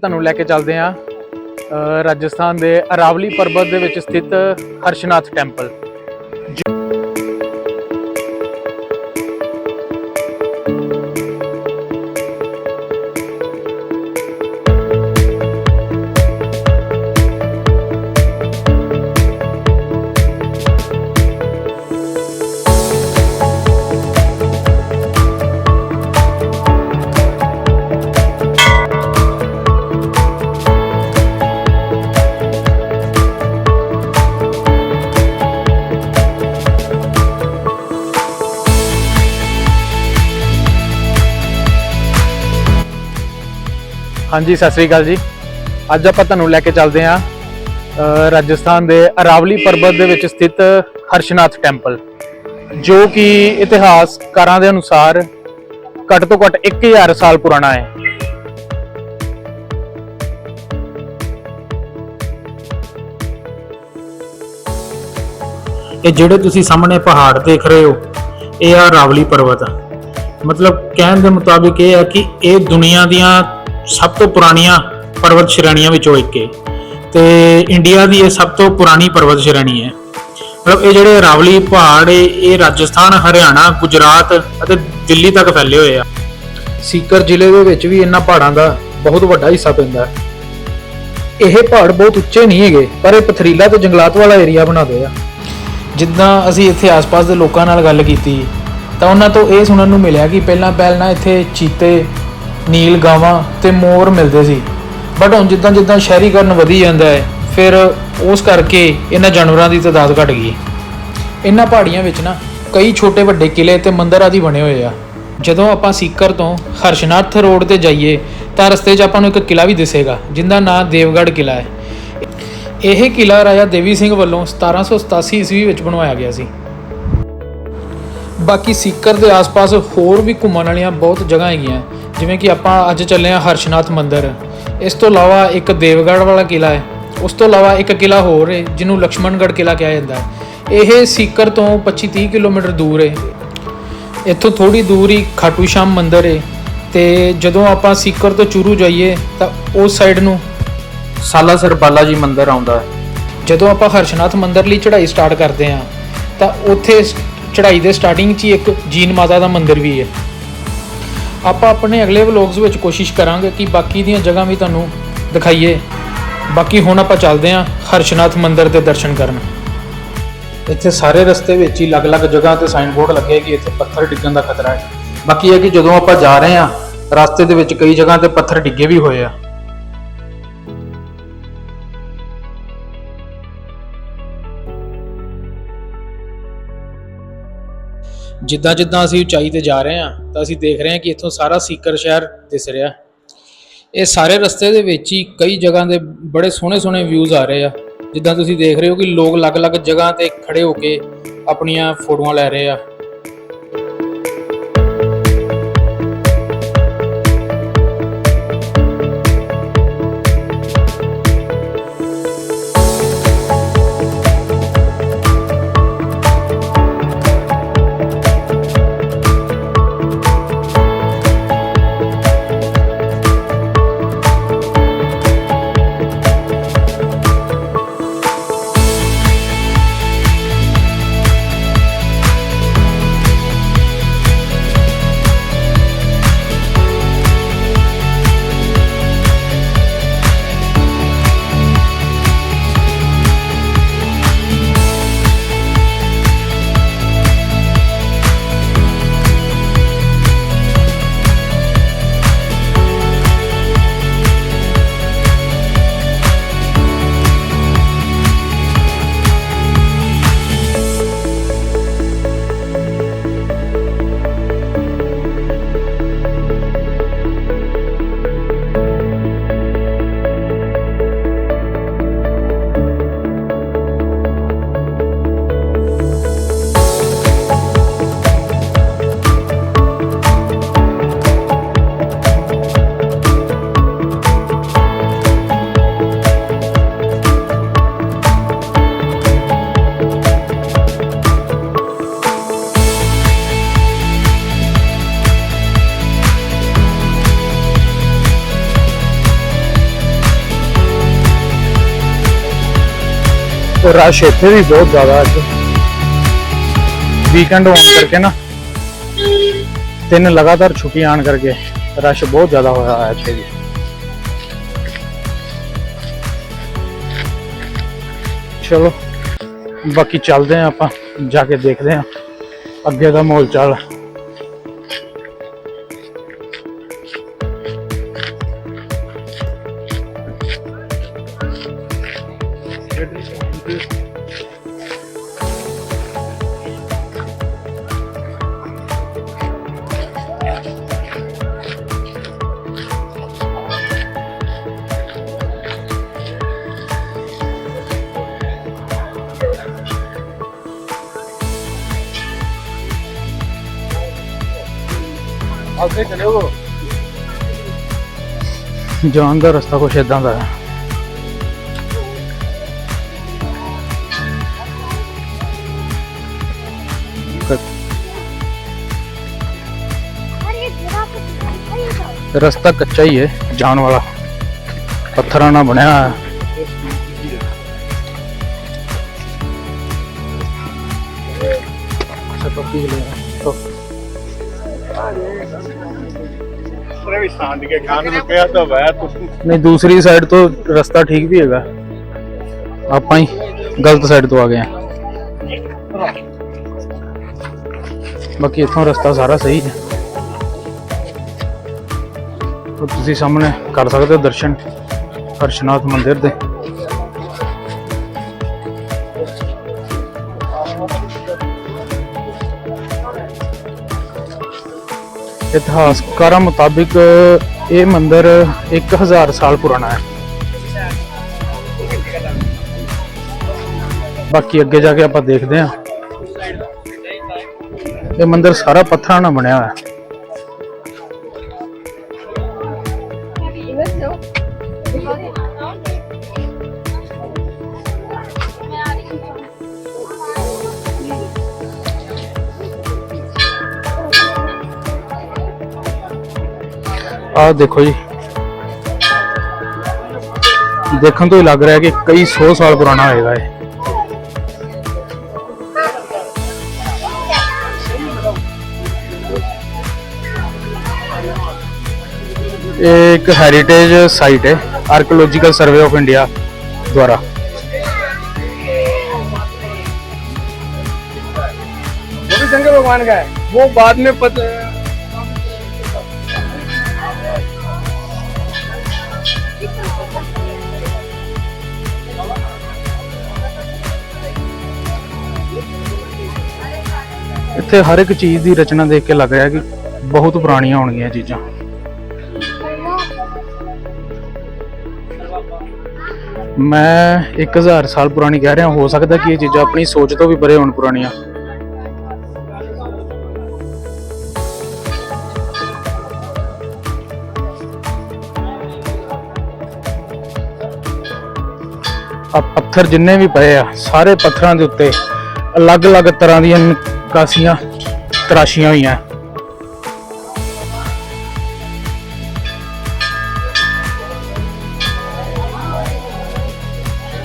ਤੁਹਾਨੂੰ ਲੈ ਕੇ ਚੱਲਦੇ ਹਾਂ ਰਾਜਸਥਾਨ ਦੇ ਅਰਾਵਲੀ ਪਰਬਤ ਦੇ ਵਿੱਚ ਸਥਿਤ ਹਰਸ਼ਨਾਥ ਟੈਂਪਲ। ਹਾਂਜੀ, ਸਤਿ ਸ੍ਰੀ ਅਕਾਲ ਜੀ। ਅੱਜ ਆਪਾਂ ਤੁਹਾਨੂੰ ਲੈ ਕੇ ਚੱਲਦੇ ਹਾਂ ਰਾਜਸਥਾਨ ਦੇ ਅਰਾਵਲੀ ਪਰਬਤ ਦੇ ਵਿੱਚ ਸਥਿਤ ਹਰਸ਼ਨਾਥ ਟੈਂਪਲ, ਜੋ ਕਿ ਇਤਿਹਾਸਕਾਰਾਂ ਦੇ ਅਨੁਸਾਰ ਘੱਟ ਤੋਂ ਘੱਟ 1000 ਸਾਲ ਪੁਰਾਣਾ ਹੈ। ਇਹ ਜਿਹੜੇ ਤੁਸੀਂ ਸਾਹਮਣੇ ਪਹਾੜ ਦੇਖ ਰਹੇ ਹੋ, ਇਹ ਆ ਰਾਵਲੀ ਪਰਬਤ ਮਤਲਬ ਕਹਿਣ ਦੇ ਮੁਤਾਬਿਕ ਇਹ ਹੈ ਕਿ ਇਹ ਦੁਨੀਆ ਦੀਆਂ ਸਭ ਤੋਂ ਪੁਰਾਣੀਆਂ ਪਰਬਤ ਸ਼੍ਰੇਣੀਆਂ ਵਿੱਚੋਂ ਇੱਕ ਹੈ ਤੇ ਇੰਡੀਆ ਦੀ ਇਹ ਸਭ ਤੋਂ ਪੁਰਾਣੀ ਪਰਬਤ ਸ਼੍ਰੇਣੀ ਹੈ। ਮਤਲਬ ਇਹ ਜਿਹੜੇ ਰਾਵਲੀ ਪਹਾੜ ਇਹ ਇਹ ਰਾਜਸਥਾਨ, ਹਰਿਆਣਾ, ਗੁਜਰਾਤ ਅਤੇ ਦਿੱਲੀ ਤੱਕ ਫੈਲੇ ਹੋਏ ਆ। ਸੀਕਰ ਜ਼ਿਲ੍ਹੇ ਦੇ ਵਿੱਚ ਵੀ ਇਹਨਾਂ ਪਹਾੜਾਂ ਦਾ ਬਹੁਤ ਵੱਡਾ ਹਿੱਸਾ ਪੈਂਦਾ ਹੈ। ਇਹ ਪਹਾੜ ਬਹੁਤ ਉੱਚੇ ਨਹੀਂ ਹੈਗੇ, ਪਰ ਇਹ ਪਥਰੀਲਾ ਤੇ ਜੰਗਲਾਤ ਵਾਲਾ ਏਰੀਆ ਬਣਾਦੇ ਆ। ਜਿੱਦਾਂ ਅਸੀਂ ਇੱਥੇ ਆਸ-ਪਾਸ ਦੇ ਲੋਕਾਂ ਨਾਲ ਗੱਲ ਕੀਤੀ, ਤਾਂ ਉਹਨਾਂ ਤੋਂ ਇਹ ਸੁਣਨ ਨੂੰ ਮਿਲਿਆ ਕਿ ਪਹਿਲਾਂ ਪਹਿਲਾਂ ਇੱਥੇ ਚੀਤੇ ਨੀਲ ਗਾਵਾਂ ਤੇ ਮੋਰ ਮਿਲਦੇ ਸੀ। ਬਟ ਹੁਣ ਜਿੱਦਾਂ ਜਿੱਦਾਂ ਸ਼ਹਿਰੀਕਰਨ ਵਧੀ ਜਾਂਦਾ ਹੈ, ਫਿਰ ਉਸ ਕਰਕੇ ਇਹਨਾਂ ਜਾਨਵਰਾਂ ਦੀ ਤਾਦਾਦ ਘਟ ਗਈ। ਇਹਨਾਂ ਪਹਾੜੀਆਂ ਵਿੱਚ ਨਾ ਕਈ ਛੋਟੇ ਵੱਡੇ ਕਿਲੇ ਤੇ ਮੰਦਿਰ ਆਦਿ ਬਣੇ ਹੋਏ ਆ। ਜਦੋਂ ਆਪਾਂ ਸੀਕਰ ਤੋਂ ਹਰਸ਼ਨਾਥ ਰੋਡ ਤੇ ਜਾਈਏ, ਤਾਂ ਰਸਤੇ 'ਚ ਆਪਾਂ ਨੂੰ ਇੱਕ ਕਿਲਾ ਵੀ ਦਿਸੇਗਾ ਜਿਹਦਾ ਨਾਂ ਦੇਵਗੜ੍ਹ ਕਿਲਾ ਹੈ। ਇਹ ਕਿਲਾ ਰਾਜਾ ਦੇਵੀ ਸਿੰਘ ਵੱਲੋਂ 1787 ਈਸਵੀ ਵਿੱਚ ਬਣਵਾਇਆ ਗਿਆ ਸੀ। ਬਾਕੀ ਸੀਕਰ ਦੇ ਆਸ-ਪਾਸ ਹੋਰ ਵੀ ਘੁੰਮਣ ਵਾਲੀਆਂ ਬਹੁਤ ਜਗ੍ਹਾ ਹੈਗੀਆਂ। ਜਿਵੇਂ ਕਿ ਆਪਾਂ ਅੱਜ ਚੱਲੇ ਆ ਹਰਸ਼ਨਾਥ ਮੰਦਿਰ। ਇਸ ਤੋਂ ਇਲਾਵਾ ਇੱਕ ਦੇਵਗੜ੍ਹ ਵਾਲਾ ਕਿਲਾ ਹੈ। ਉਸ ਤੋਂ ਇਲਾਵਾ ਇੱਕ ਕਿਲਾ ਹੋਰ ਹੈ ਜਿਹਨੂੰ ਲਕਸ਼ਮਣਗੜ੍ਹ ਕਿਲਾ ਕਿਹਾ ਜਾਂਦਾ ਹੈ। ਇਹ ਸੀਕਰ ਤੋਂ 25-30 ਕਿਲੋਮੀਟਰ ਦੂਰ ਹੈ। ਇੱਥੋਂ ਥੋੜੀ ਦੂਰ ਹੀ ਖਾਟੂ ਸ਼ਾਮ ਮੰਦਿਰ ਹੈ ਤੇ ਜਦੋਂ ਆਪਾਂ ਸੀਕਰ ਤੋਂ ਚੂਰੂ ਜਾਈਏ ਤਾਂ ਉਸ ਸਾਈਡ ਨੂੰ ਸਾਲਾਸਰ ਬਾਲਾ ਜੀ ਮੰਦਿਰ ਆਉਂਦਾ ਹੈ। ਜਦੋਂ ਆਪਾਂ ਹਰਸ਼ਨਾਥ ਮੰਦਿਰ ਲਈ ਚੜ੍ਹਾਈ ਸਟਾਰਟ ਕਰਦੇ ਹਾਂ ਤਾਂ ਉੱਥੇ ਚੜ੍ਹਾਈ ਦੇ ਸਟਾਰਟਿੰਗ 'ਚ ਹੀ ਇੱਕ ਜੀਨ ਮਾਤਾ ਦਾ ਮੰਦਿਰ ਵੀ ਹੈ। ਆਪਾਂ ਆਪਣੇ ਅਗਲੇ ਵਲੌਗਸ ਵਿੱਚ ਕੋਸ਼ਿਸ਼ ਕਰਾਂਗੇ ਕਿ ਬਾਕੀ ਦੀਆਂ ਜਗ੍ਹਾ ਵੀ ਤੁਹਾਨੂੰ ਦਿਖਾਈਏ। ਬਾਕੀ ਹੁਣ ਆਪਾਂ ਚੱਲਦੇ ਹਾਂ ਹਰਸ਼ਨਾਥ ਮੰਦਿਰ ਦੇ ਦਰਸ਼ਨ ਕਰਨ। ਇੱਥੇ ਸਾਰੇ ਰਸਤੇ ਵਿੱਚ ਹੀ ਅਲੱਗ-ਅਲੱਗ ਜਗ੍ਹਾ ਤੇ ਸਾਈਨ ਬੋਰਡ ਲੱਗੇ ਕਿ ਇੱਥੇ ਪੱਥਰ ਡਿੱਗਣ ਦਾ ਖਤਰਾ ਹੈ। ਬਾਕੀ ਇਹ ਕਿ ਜਦੋਂ ਆਪਾਂ ਜਾ ਰਹੇ ਹਾਂ, ਰਸਤੇ ਦੇ ਵਿੱਚ ਕਈ ਜਗ੍ਹਾ ਤੇ ਪੱਥਰ ਡਿੱਗੇ ਵੀ ਹੋਏ ਆ। ਜਿੱਦਾਂ ਜਿੱਦਾਂ ਅਸੀਂ ਉਚਾਈ ਤੇ ਜਾ ਰਹੇ ਹਾਂ, ਤਾਂ ਅਸੀਂ ਦੇਖ ਰਹੇ ਹਾਂ ਕਿ ਇੱਥੋਂ ਸਾਰਾ ਸੀਕਰ ਸ਼ਹਿਰ ਦਿਸ ਰਿਹਾ। ਇਹ ਸਾਰੇ ਰਸਤੇ ਦੇ ਵਿੱਚ ਹੀ ਕਈ ਜਗ੍ਹਾ ਦੇ ਬੜੇ ਸੋਹਣੇ ਸੋਹਣੇ ਵਿਊਜ਼ ਆ ਰਹੇ ਆ। ਜਿੱਦਾਂ ਤੁਸੀਂ ਦੇਖ ਰਹੇ ਹੋ ਕਿ ਲੋਕ ਅਲੱਗ-ਅਲੱਗ ਜਗ੍ਹਾ ਤੇ ਖੜੇ ਹੋ ਕੇ ਆਪਣੀਆਂ ਫੋਟੋਆਂ ਲੈ ਰਹੇ ਆ। ਤੇ ਰਸ਼ ਇੱਥੇ ਵੀ ਬਹੁਤ ਜ਼ਿਆਦਾ ਅੱਜ। ਵੀਕਐਂਡ ਹੋਣ ਕਰਕੇ ਨਾ ਤਿੰਨ ਲਗਾਤਾਰ ਛੁੱਟੀ ਆਣ ਕਰਕੇ ਰਸ਼ ਬਹੁਤ ਜ਼ਿਆਦਾ ਹੋਇਆ ਹੋਇਆ ਇੱਥੇ ਵੀ। ਚਲੋ, ਬਾਕੀ ਚੱਲਦੇ ਆਂ ਆਪਾਂ, ਜਾ ਕੇ ਦੇਖਦੇ ਆਂ ਅੱਗੇ ਦਾ ਮਾਹੌਲ ਚਾਲ। ਅੱਗੇ ਚਲਿਓ ਜਾਣ ਦਾ ਰਸਤਾ ਕੁਛ ਇਦਾਂ ਦਾ ਹੈ। ਰਸਤਾ ਕੱਚਾ ਹੀ ਹੈ ਜਾਣ ਵਾਲਾ। ਪੱਥਰਾਂ ਨਾਲ ਬਣਿਆ ਹੋਇਆ ਹੈ। ਅੱਛਾ, ਪੱਕੀ ਗਲੀ ਹੈ। ਤੋਂ ਵੀ ਸਾਂਝ ਕੇ ਖਾਣ ਨੂੰ ਪਿਆ ਤਾਂ ਵੈ ਤੁਸੀਂ ਨਹੀਂ, ਦੂਸਰੀ ਸਾਈਡ ਤੋਂ ਰਸਤਾ ਆਪਾਂ ਹੀ ਗਲਤ ਸਾਈਡ ਤੋਂ ਆ ਗਏ ਹਾਂ। ਬਾਕੀ ਇੱਥੋਂ ਰਸਤਾ ਸਾਰਾ ਸਹੀ ਹੈ। ਤੁਸੀਂ ਸਾਹਮਣੇ ਕਰ ਸਕਦੇ ਹੋ ਦਰਸ਼ਨ। ਹਰਸ਼ਨਾਥ ਮੰਦਿਰ ਦੇ। ਇਤਿਹਾਸਕਾਰਾਂ ਮੁਤਾਬਿਕ ਇਹ ਮੰਦਿਰ 1000 ਸਾਲ ਪੁਰਾਣਾ ਹੈ। ਬਾਕੀ ਅੱਗੇ ਜਾ ਕੇ ਆਪਾਂ ਦੇਖਦੇ ਹਾਂ। ਇਹ ਮੰਦਿਰ ਸਾਰਾ ਪੱਥਰਾਂ ਨਾਲ ਬਣਿਆ ਹੋਇਆ ਹੈ। ਆਹ ਦੇਖੋ ਜੀ ਦੇਖਣ ਤੋਂ ਹੀ ਲੱਗ ਰਿਹਾ ਕਿ ਕਈ 100 ਸਾਲ ਪੁਰਾਣਾ ਹੋਏਗਾ ਇਹ ਇਹ ਇੱਕ ਹੈਰੀਟੇਜ ਸਾਈਟ ਹੈ ਆਰਕੀਓਲੋਜੀਕਲ ਸਰਵੇ ਆਫ ਇੰਡੀਆ ਦੁਆਰਾ वो भी शंकर भगवान का है वो बाद में पता ਇੱਥੇ ਹਰ ਇੱਕ ਚੀਜ਼ ਦੀ ਰਚਨਾ ਦੇਖ ਕੇ ਲੱਗ ਰਿਹਾ ਕਿ ਬਹੁਤ ਪੁਰਾਣੀਆਂ ਹੋਣਗੀਆਂ ਇਹ ਚੀਜ਼ਾਂ। ਮੈਂ 1000 ਸਾਲ ਪੁਰਾਣੀ ਕਹਿ ਰਿਹਾ, ਹੋ ਸਕਦਾ ਕਿ ਇਹ ਚੀਜ਼ਾਂ ਆਪਣੀ ਸੋਚ ਤੋਂ ਵੀ ਪਰੇ ਹੋਣ ਪੁਰਾਣੀਆਂ। ਆ ਪੱਥਰ ਜਿੰਨੇ ਵੀ ਪਏ ਆ, ਸਾਰੇ ਪੱਥਰਾਂ ਦੇ ਉੱਤੇ ਅਲੱਗ-ਅਲੱਗ ਤਰ੍ਹਾਂ ਦੀਆਂ ਕਾਸੀਆਂ ਤਰਾਸ਼ੀਆਂ ਹੋਈਆਂ।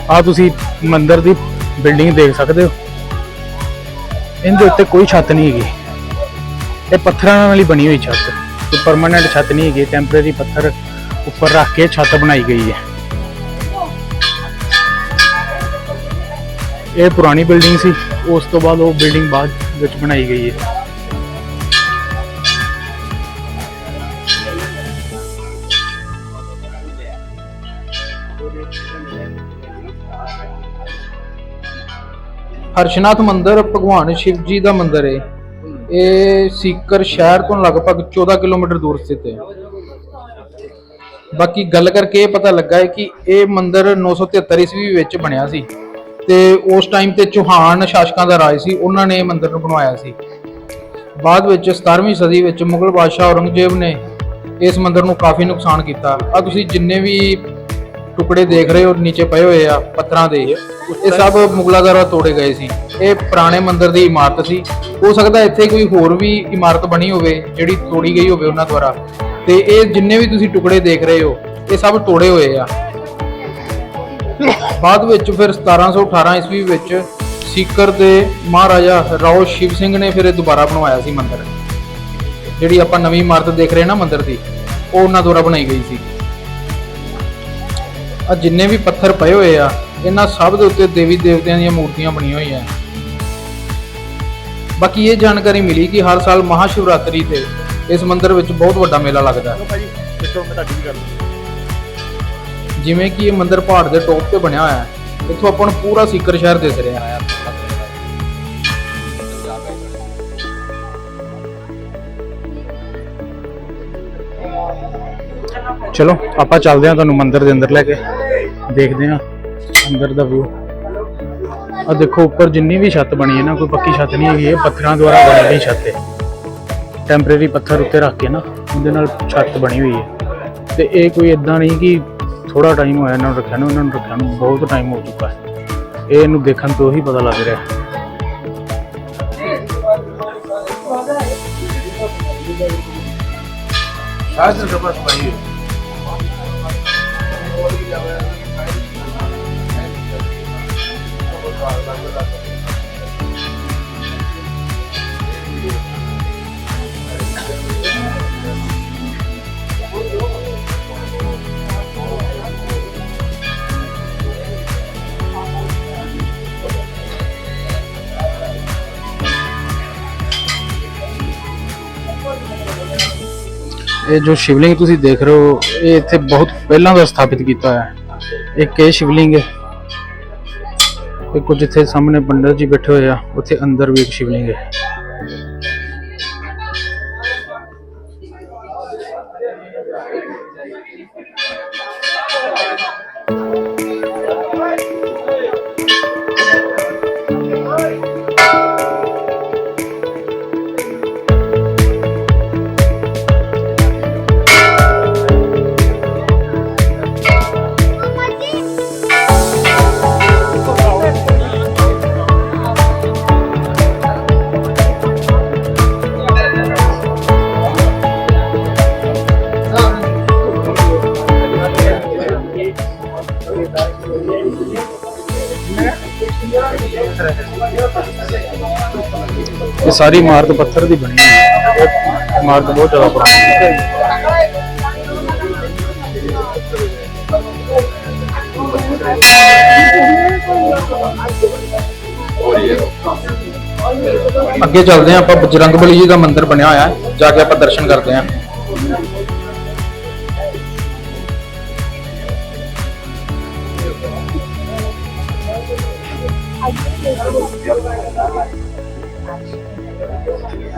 ਆ ਤੁਸੀਂ ਮੰਦਿਰ ਦੀ ਬਿਲਡਿੰਗ ਦੇਖ ਸਕਦੇ ਹੋ। ਇਹਦੇ ਉੱਤੇ ਕੋਈ ਛੱਤ ਨਹੀਂ ਹੈਗੀ। ਇਹ ਪੱਥਰਾਂ ਨਾਲ ਹੀ ਬਣੀ ਹੋਈ ਛੱਤ। ਕੋਈ ਪਰਮਾਨੈਂਟ ਛੱਤ ਨਹੀਂ ਹੈਗੀ। ਟੈਂਪਰੇਰੀ ਪੱਥਰ ਉੱਪਰ ਰੱਖ ਕੇ ਛੱਤ ਬਣਾਈ ਗਈ ਹੈ। ਇਹ ਪੁਰਾਣੀ ਬਿਲਡਿੰਗ ਸੀ। ਉਸ ਤੋਂ ਬਾਅਦ ਉਹ ਬਿਲਡਿੰਗ ਬਾਅਦ ਵਿੱਚ ਬਣਾਈ ਗਈ ਹੈ। ਹਰਸ਼ਨਾਥ ਮੰਦਿਰ ਭਗਵਾਨ ਸ਼ਿਵ ਜੀ ਦਾ ਮੰਦਿਰ ਹੈ। ਇਹ ਸੀਕਰ ਸ਼ਹਿਰ ਤੋਂ ਲਗਭਗ 14 ਕਿਲੋਮੀਟਰ ਦੂਰ ਸਥਿਤ ਹੈ। ਬਾਕੀ ਗੱਲ ਕਰਕੇ ਇਹ ਪਤਾ ਲੱਗਾ ਹੈ ਕਿ ਇਹ ਮੰਦਿਰ 973 ਈਸਵੀ ਵਿੱਚ ਬਣਿਆ ਸੀ। ਤੇ ਉਸ ਟਾਈਮ ਤੇ ਚੌਹਾਨ ਸ਼ਾਸਕਾਂ ਦਾ ਰਾਜ ਸੀ, ਉਹਨਾਂ ਨੇ ਇਹ ਮੰਦਿਰ ਨੂੰ ਬਣਵਾਇਆ ਸੀ। ਬਾਅਦ ਵਿੱਚ 17ਵੀਂ ਸਦੀ ਵਿੱਚ ਮੁਗਲ ਬਾਦਸ਼ਾਹ ਔਰੰਗਜ਼ੇਬ ਨੇ ਇਸ ਮੰਦਿਰ ਨੂੰ ਕਾਫੀ ਨੁਕਸਾਨ ਕੀਤਾ। ਆ ਤੁਸੀਂ ਜਿੰਨੇ ਵੀ ਟੁਕੜੇ ਦੇਖ ਰਹੇ ਹੋ, ਨੀਚੇ ਪਏ ਹੋਏ ਆ, ਪੱਥਰਾਂ ਦੇ, ਇਹ ਸਭ ਮੁਗਲਾਂ ਦੁਆਰਾ ਤੋੜੇ ਗਏ ਸੀ। ਇਹ ਪੁਰਾਣੇ ਮੰਦਿਰ ਦੀ ਇਮਾਰਤ ਸੀ। ਹੋ ਸਕਦਾ ਇੱਥੇ ਕੋਈ ਹੋਰ ਵੀ ਇਮਾਰਤ ਬਣੀ ਹੋਵੇ, ਜਿਹੜੀ ਤੋੜੀ ਗਈ ਹੋਵੇ ਉਹਨਾਂ ਦੁਆਰਾ। ਤੇ ਇਹ ਜਿੰਨੇ ਵੀ ਤੁਸੀਂ ਟੁਕੜੇ ਦੇਖ ਰਹੇ ਹੋ, ਇਹ ਸਭ ਤੋੜੇ ਹੋਏ ਆ। ਬਾਅਦ ਵਿੱਚ ਫਿਰ 1718 ਈਸਵੀ ਵਿੱਚ ਸੀਕਰ ਦੇ ਮਹਾਰਾਜਾ ਰਾਓ ਸ਼ਿਵ ਸਿੰਘ ਨੇ ਫਿਰ ਇਹ ਦੁਬਾਰਾ ਬਣਵਾਇਆ ਸੀ ਮੰਦਿਰ। ਜਿਹੜੀ ਆਪਾਂ ਨਵੀਂ ਇਮਾਰਤ ਦੇਖ ਰਹੇ ਨਾ ਮੰਦਿਰ ਦੀ, ਉਹ ਉਹਨਾਂ ਦੁਆਰਾ ਬਣਾਈ ਗਈ ਸੀ। ਆ ਜਿੰਨੇ ਵੀ ਪੱਥਰ ਪਏ ਹੋਏ ਆ, ਇਹਨਾਂ ਸਭ ਦੇ ਉੱਤੇ ਦੇਵੀ ਦੇਵਤਿਆਂ ਦੀਆਂ ਮੂਰਤੀਆਂ ਬਣੀਆਂ ਹੋਈਆਂ। ਬਾਕੀ ਇਹ ਜਾਣਕਾਰੀ ਮਿਲੀ ਕਿ ਹਰ ਸਾਲ ਮਹਾਸ਼ਿਵਰਾਤਰੀ ਤੇ ਇਸ ਮੰਦਿਰ ਵਿੱਚ ਬਹੁਤ ਵੱਡਾ ਮੇਲਾ ਲੱਗਦਾ ਹੈ। ਚਲੋ ਭਾਜੀ ਮੈਂ ਤੁਹਾਡੀ ਵੀ ਗੱਲ ਜਿਵੇਂ ਕਿ ਇਹ ਮੰਦਿਰ ਪਹਾੜ ਦੇ ਟੌਪ ਤੇ ਬਣਿਆ ਹੋਇਆ ਹੈ। ਇੱਥੋਂ ਆਪਾਂ ਨੂੰ ਪੂਰਾ ਸੀਕਰ ਸ਼ਹਿਰ ਦਿਸ ਰਿਹਾ ਹੈ। ਚਲੋ, ਆਪਾਂ ਚੱਲਦੇ ਹਾਂ ਤੁਹਾਨੂੰ ਮੰਦਿਰ ਦੇ ਅੰਦਰ ਲੈ ਕੇ। ਦੇਖਦੇ ਹਾਂ ਅੰਦਰ ਦਾ ਵਿਊ ਆ ਦੇਖੋ, ਉੱਪਰ ਜਿੰਨੀ ਵੀ ਛੱਤ ਬਣੀ ਹੈ ਨਾ, ਕੋਈ ਪੱਕੀ ਛੱਤ ਨਹੀਂ ਹੈਗੀ। ਇਹ ਪੱਥਰਾਂ ਦੁਆਰਾ ਬਣੀ ਹੋਈ ਛੱਤ ਹੈ। ਟੈਂਪਰੇਰੀ ਪੱਥਰ ਉੱਤੇ ਰੱਖ ਕੇ ਨਾ, ਉਹਦੇ ਨਾਲ ਛੱਤ ਬਣੀ ਹੋਈ ਹੈ। ਤੇ ਇਹ ਕੋਈ ਇਦਾਂ ਨਹੀਂ ਕਿ ਥੋੜਾ ਟਾਈਮ ਹੋਇਆ, ਇਹਨਾਂ ਨੂੰ ਰੱਖਿਆ ਨੂੰ, ਇਹਨਾਂ ਨੂੰ ਰੱਖਿਆ ਨੂੰ, ਬਹੁਤ ਟਾਈਮ ਹੋ ਚੁੱਕਾ ਹੈ। ਇਹ ਇਹਨੂੰ ਦੇਖਣ ਤੋਂ ਹੀ ਪਤਾ ਲੱਗ ਰਿਹਾ ਹੈ। ਸਾਜ ਦੇ ਪਾਸ ਇਹ ਜੋ ਸ਼ਿਵਲਿੰਗ ਤੁਸੀਂ ਦੇਖ ਰਹੇ ਹੋ, ਇਹ ਇੱਥੇ ਬਹੁਤ ਪਹਿਲਾਂ ਦਾ ਸਥਾਪਿਤ ਕੀਤਾ ਹੋਇਆ ਹੈ। ਇੱਕ ਇਹ ਸ਼ਿਵਲਿੰਗ ਹੈ? ਇਹ ਕੁਝ ਇੱਥੇ ਸਾਹਮਣੇ ਪੰਡਤ ਜੀ ਬੈਠੇ ਹੋਏ ਆ, ਉੱਥੇ ਅੰਦਰ ਵੀ ਇੱਕ ਸ਼ਿਵਲਿੰਗ ਹੈ। ਸਾਰੀ ਇਮਾਰਤ ਪੱਥਰ ਦੀ ਬਣੀ ਹੋਈ ਹੈ। ਇਹ ਇਮਾਰਤ ਬਹੁਤ ਜ਼ਿਆਦਾ ਪੁਰਾਣੀ ਹੈ। ਅੱਗੇ ਚੱਲਦੇ ਹਾਂ, ਆਪਾਂ ਬਜਰੰਗਬਲੀ ਜੀ ਦਾ ਮੰਦਿਰ ਬਣਿਆ ਹੋਇਆ ਹੈ। ਜਾ ਕੇ ਆਪਾਂ ਦਰਸ਼ਨ ਕਰਦੇ ਹਾਂ। Gracias.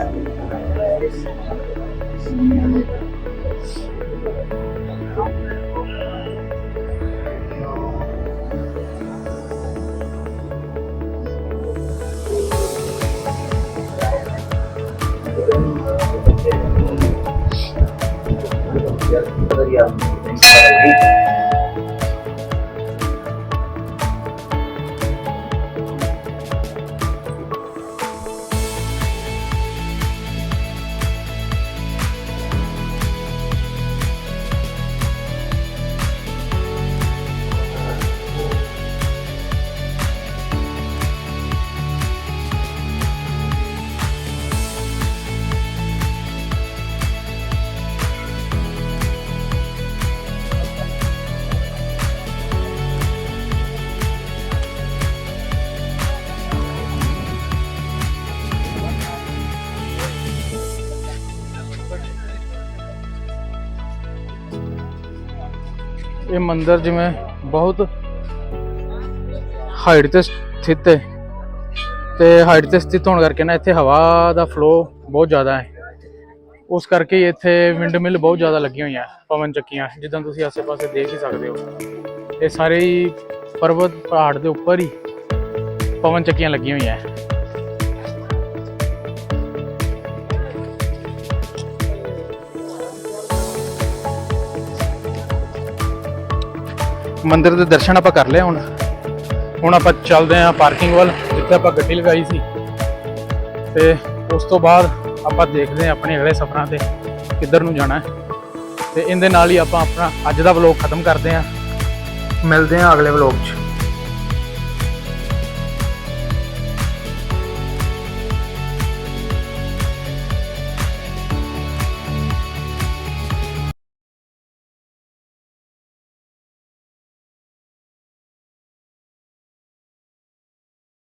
ਇਹ ਮੰਦਿਰ ਜਿਵੇਂ ਬਹੁਤ ਹਾਈਟ ਤੇ ਸਥਿਤ ਹੈ। ਤੇ ਹਾਈਟ ਤੇ ਸਥਿਤ ਹੋਣ ਕਰਕੇ ਨਾ ਇੱਥੇ ਹਵਾ ਦਾ ਫਲੋ ਬਹੁਤ ਜ਼ਿਆਦਾ ਹੈ। ਉਸ ਕਰਕੇ ਇੱਥੇ ਵਿੰਡ ਮਿਲ ਬਹੁਤ ਜ਼ਿਆਦਾ ਲੱਗੀਆਂ ਹੋਈਆਂ, ਪਵਨ ਚੱਕੀਆਂ, ਜਿੱਦਾਂ ਤੁਸੀਂ ਆਸੇ-ਪਾਸੇ ਦੇਖ ਹੀ ਸਕਦੇ ਹੋ। ਇਹ ਸਾਰੇ ਹੀ ਪਰਬਤ ਪਹਾੜ ਦੇ ਉੱਪਰ ਹੀ ਪਵਨ ਚੱਕੀਆਂ ਲੱਗੀਆਂ ਹੋਈਆਂ। ਮੰਦਿਰ ਦੇ ਦਰਸ਼ਨ ਆਪਾਂ ਕਰ ਲਏ ਹੁਣ। ਹੁਣ ਆਪਾਂ ਚੱਲਦੇ ਆਂ ਪਾਰਕਿੰਗ ਵੱਲ, ਜਿੱਥੇ ਆਪਾਂ ਗੱਡੀ ਲਗਾਈ ਸੀ। ਤੇ ਉਸ ਤੋਂ ਬਾਅਦ ਆਪਾਂ ਦੇਖਦੇ ਆਂ ਆਪਣੇ ਅਗਲੇ ਸਫ਼ਰਾਂ ਤੇ ਕਿੱਧਰ ਨੂੰ ਜਾਣਾ ਹੈ। ਤੇ ਇਹਦੇ ਨਾਲ ਹੀ ਆਪਾਂ ਆਪਣਾ ਅੱਜ ਦਾ ਵਲੌਗ ਖਤਮ ਕਰਦੇ ਆਂ ਮਿਲਦੇ ਆਂ ਅਗਲੇ ਵਲੌਗ 'ਚ।